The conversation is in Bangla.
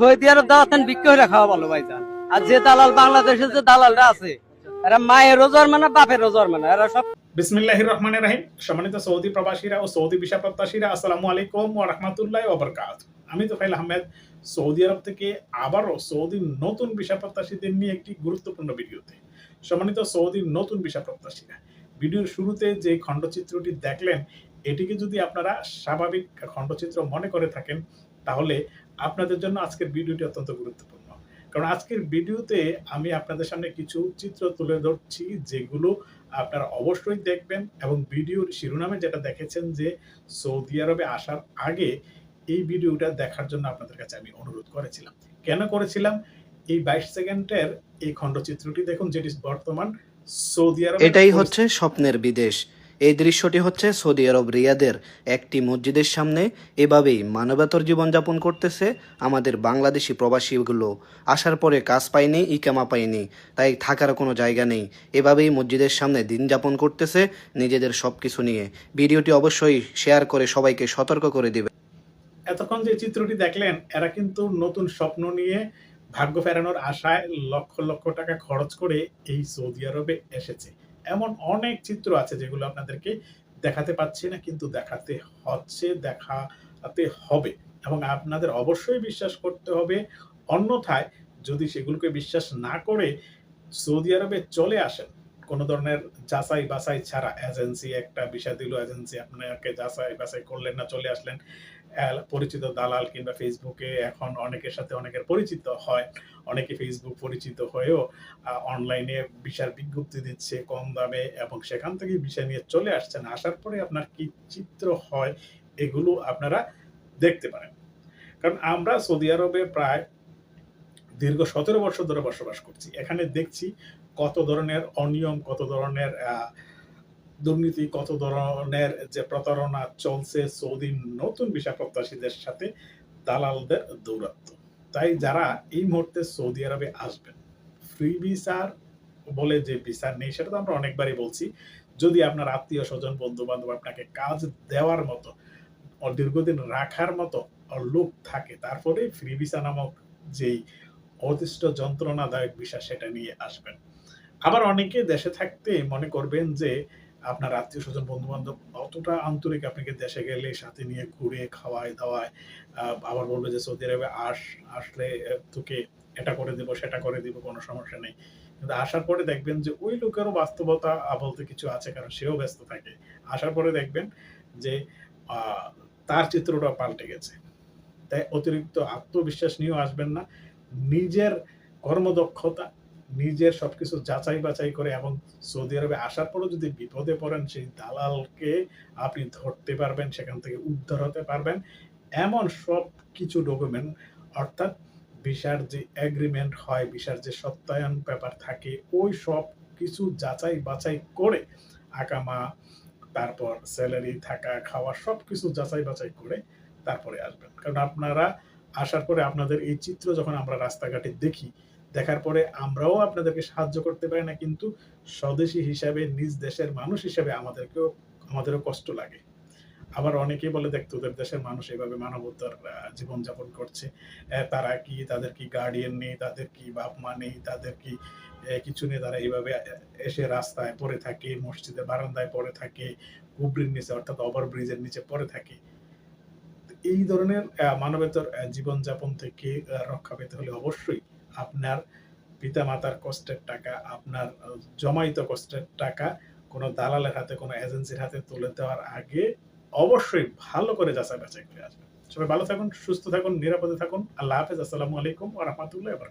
সৌদি আরব খাওয়া ভালো আর যে দালাল বাংলাদেশে যে দালালরা আছে, এরা মানে মানে এরা সব বিসমিল্লাহির রহমানির রহিম। সম্মানিত সৌদি প্রবাসীরা ও সৌদি ভিসা প্রত্যাশীরা, আসসালামু আলাইকুম ওয়া রাহমাতুল্লাহি ওয়া বারাকাতুহু। আমি তোফাইল আহমেদ, সৌদি আরব থেকে আবারও সৌদির নতুন ভিসা প্রত্যাশীদের নিয়ে একটি গুরুত্বপূর্ণ ভিডিওতে। সম্মানিত সৌদির নতুন ভিসা প্রত্যাশীরা, ভিডিওর শুরুতে যে খণ্ডচিত্রটি দেখলেন, এটিকে যদি আপনারা স্বাভাবিক খণ্ডচিত্র মনে করে থাকেন, তাহলে আপনাদের জন্য আজকের ভিডিওটি অত্যন্ত গুরুত্বপূর্ণ। কারণ আজকের ভিডিওতে আমি আপনাদের সামনে কিছু চিত্র তুলে ধরছি যেগুলো আপনারা অবশ্যই দেখবেন এবং ভিডিওর শিরোনামে যেটা দেখেছেন যে সৌদি আরবে আসার আগে এই ভিডিওটা দেখার জন্য আপনাদের কাছে আমি অনুরোধ করেছিলাম। কেন করেছিলাম? এই বাইশ সেকেন্ডের এই খণ্ডচিত্রটি দেখুন যেটি বর্তমান সৌদি আরব এটাই হচ্ছে স্বপ্নের বিদেশ। এই দৃশ্যটি হচ্ছে সৌদি আরব রিয়াদের একটি মসজিদের সামনে। এভাবেই মানবতর জীবনযাপন করতেছে আমাদের বাংলাদেশি প্রবাসীগুলো। আসার পরে কাজ পায়নি, ইকামা পায়নি, তাই থাকার কোনো জায়গা নেই। এভাবেই মসজিদের সামনে দিন যাপন করতেছে নিজেদের সব কিছু নিয়ে। ভিডিওটি অবশ্যই শেয়ার করে সবাইকে সতর্ক করে দেবে। এতক্ষণ যে চিত্রটি দেখলেন, এরা কিন্তু নতুন স্বপ্ন নিয়ে ভাগ্য ফেরানোর আশায় লক্ষ লক্ষ টাকা খরচ করে এই সৌদি আরবে এসেছে। এমন অনেক চিত্র আছে যেগুলো আপনাদেরকে দেখাতে পাচ্ছি না, কিন্তু দেখাতে হচ্ছে, দেখাতে হবে। এবং আপনাদের অবশ্যই বিশ্বাস করতে হবে, অন্যথায় যদি সেগুলোকে বিশ্বাস না করে সৌদি আরবে চলে আসেন কোনো ধরনের যাচাই বাছাই ছাড়া এজেন্সি একটা বিষয় দিল এজেন্সি আপনাকে যাচাই বাছাই করলেন না, চলে আসলেন। পরিচিত দালাল কিংবা ফেসবুকে এখন অনেকের সাথে অনেকের পরিচিত হয়, অনেকে ফেসবুক পরিচিত হয়েও অনলাইনে বিশাল বিজ্ঞপ্তি দিচ্ছে কম দামে এবং সেখান থেকে বিষয় নিয়ে চলে আসছেন। আসার পরে আপনার কি চিত্র হয়, এগুলো আপনারা দেখতে পারেন। কারণ আমরা সৌদি আরবে প্রায় দীর্ঘ সতেরো বছর ধরে বসবাস করছি। এখানে দেখছি কত ধরনের অনিয়ম, কত ধরনের দুর্নীতি, কত ধরনের যে প্রতারণা চলছে সৌদি নতুন বিষয় প্রত্যাশীদের সাথে দালালদের দৌরাত্ম তাই যারা এই মুহূর্তে সৌদি আরবে আসবেন ফ্রি ভিসার বলে যে ভিসা নেই, সেটা তো আমরা অনেকবারই বলছি। যদি আপনার আত্মীয় স্বজন বন্ধু বান্ধব আপনাকে কাজ দেওয়ার মতো দীর্ঘদিন রাখার মতো লোক থাকে, তারপরে ফ্রি ভিসা নামক যেই অতিষ্ঠ যন্ত্রণাদায়ক বিষয় সেটা নিয়ে আসবেন। আবার অনেকে দেশে থাকতে মনে করবেন যে, আপনার আত্মীয় স্বজন বন্ধু বান্ধব অতটা আন্তরিক, আপনাকে দেশে গেলে সাথে নিয়ে ঘুরে খাওয়ায় দাওয়ায় আবার বলবে যে, সৌদি আরবে আস, আসলে তোকে এটা করে দিব, সেটা করে দিব, কোনো সমস্যা নেই। কিন্তু আসার পরে দেখবেন যে, ওই লোকেরও বাস্তবতা বলতে কিছু আছে, কারণ সেও ব্যস্ত থাকে। আসার পরে দেখবেন যে তার চিত্রটা পাল্টে গেছে। তাই অতিরিক্ত আত্মবিশ্বাস নিয়েও আসবেন না। নিজের কর্মদক্ষতা, নিজের সবকিছু যাচাই বাছাই করে এবং সৌদি আরবে আসার পরও যদি বিপদে পড়েন, সেই দালালকে আপনি ধরতে পারবেন, সেখান থেকে উদ্ধার হতে পারবেন। এমন সব কিছু ডকুমেন্ট অর্থাৎ ভিসার যে এগ্রিমেন্ট হয়, ভিসার যে সত্যায়ন পেপার থাকে, ওই সব কিছু যাচাই বাছাই করে আকামা, তারপর স্যালারি থাকা, খাওয়া সব কিছু যাচাই বাছাই করে তারপরে আসবেন। কারণ আপনারা আসার পরে আপনাদের এই চিত্র যখন আমরা রাস্তাঘাটে দেখি, দেখার পরে আমরাও আপনাদেরকে সাহায্য করতে পারি না, কিন্তু স্বদেশী হিসাবে, নিজ দেশের মানুষ হিসাবে আমাদেরকেও, আমাদেরও কষ্ট লাগে। আবার অনেকে বলে, দেখ, তোদের দেশের মানুষ এভাবে মানবতার জীবনযাপন করছে। তারা কি, তাদের কি গার্ডিয়ান নেই, তাদের কি বাপ মা নেই, তাদের কি কিছু নেই? তারা এইভাবে এসে রাস্তায় পড়ে থাকে মসজিদের বারান্দায় পড়ে থাকে কুবরির নিচে, অর্থাৎ ওভার ব্রিজের নিচে পড়ে থাকে। এই ধরনের মানবেতর জীবনযাপন থেকে রক্ষা পেতে হলে অবশ্যই আপনার পিতা মাতার কষ্টের টাকা, আপনার জমাইত কষ্টের টাকা কোনো দালালের হাতে, কোনো এজেন্সির হাতে তুলে দেওয়ার আগে অবশ্যই ভালো করে যাচাই বাছাই করে আসবেন। সবাই ভালো থাকুন, সুস্থ থাকুন, নিরাপদে থাকুন। আল্লাহ হাফেজ। আসসালামু আলাইকুম ওয়া রাহমাতুল্লাহি ওয়া